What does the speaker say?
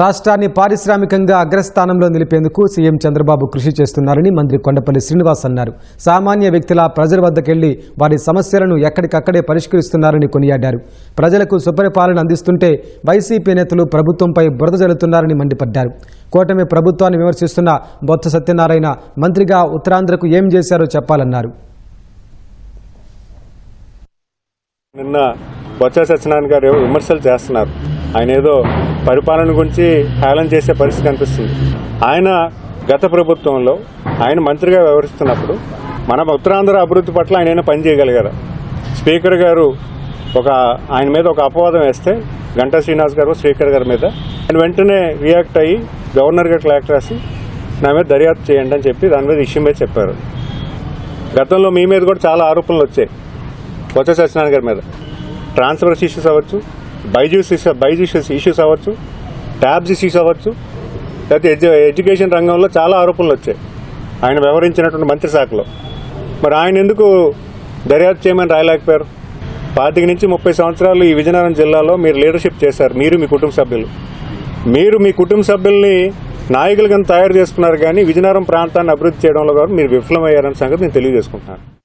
రాష్ట్రాన్ని పారిశ్రామికంగా అగ్రస్థానంలో నిలిపేందుకు సీఎం చంద్రబాబు కృషి చేస్తున్నారని మంత్రి కొండపల్లి శ్రీనివాస్ అన్నారు. సామాన్య వ్యక్తుల ప్రజల వద్దకెళ్ళి వారి సమస్యలను ఎక్కడికక్కడే పరిష్కరిస్తున్నారని కొనియాడారు. ప్రజలకు సుపరిపాలన అందిస్తుంటే వైసీపీ నేతలు ప్రభుత్వంపై బురద జల్లుతున్నారని మండిపడ్డారు. కూటమి ప్రభుత్వాన్ని విమర్శిస్తున్న బొత్స సత్యనారాయణ మంత్రిగా ఉత్తరాంధ్రకు ఏం చేశారో చెప్పాలన్నారు. నిన్న బొత్స సత్యనారాయణ గారు విమర్శలు చేస్తున్నారు. ఆయన ఏదో పరిపాలన గురించి హేళన చేసే పరిస్థితి కనిపిస్తుంది. ఆయన గత ప్రభుత్వంలో ఆయన మంత్రిగా వ్యవహరిస్తున్నప్పుడు మన ఉత్తరాంధ్ర అభివృద్ధి పట్ల ఆయన ఏమైనా పని చేయగలిగారు? స్పీకర్ గారు ఒక ఆయన మీద ఒక అపవాదం వేస్తే గంటా శ్రీనివాస్ గారు స్పీకర్ గారి మీద ఆయన వెంటనే రియాక్ట్ అయ్యి గవర్నర్ గారికి లేఖ రాసి నా మీద దర్యాప్తు చేయండి అని చెప్పి దాని మీద ఇష్యూ మీద చెప్పారు. గతంలో మీ మీద కూడా చాలా ఆరోపణలు వచ్చాయి. బొత్స సత్యనారాయణ గారి మీద. ట్రాన్స్ఫర్స్ ఇష్యూస్ అవ్వచ్చు బైజూస్ బైజూస్ ఇష్యూస్ అవ్వచ్చు ట్యాబ్స్ ఇష్యూస్ అవ్వచ్చు. లేకపోతే ఎడ్యు ఎడ్యుకేషన్ రంగంలో చాలా ఆరోపణలు వచ్చాయి. ఆయన వ్యవహరించినటువంటి మంత్రి శాఖలో. మరి ఆయన ఎందుకు దర్యాప్తు చేయమని రాయలేకపోయారు? పాతిక నుంచి ముప్పై సంవత్సరాలు ఈ విజయనగరం జిల్లాలో మీరు లీడర్షిప్ చేశారు. మీరు మీ కుటుంబ సభ్యులు. మీరు మీ కుటుంబ సభ్యుల్ని నాయకులుగా తయారు చేసుకున్నారు కానీ విజయనగరం ప్రాంతాన్ని అభివృద్ధి చేయడంలో కూడా మీరు విఫలమయ్యారన్న సంగతి నేను తెలియజేసుకుంటున్నాను.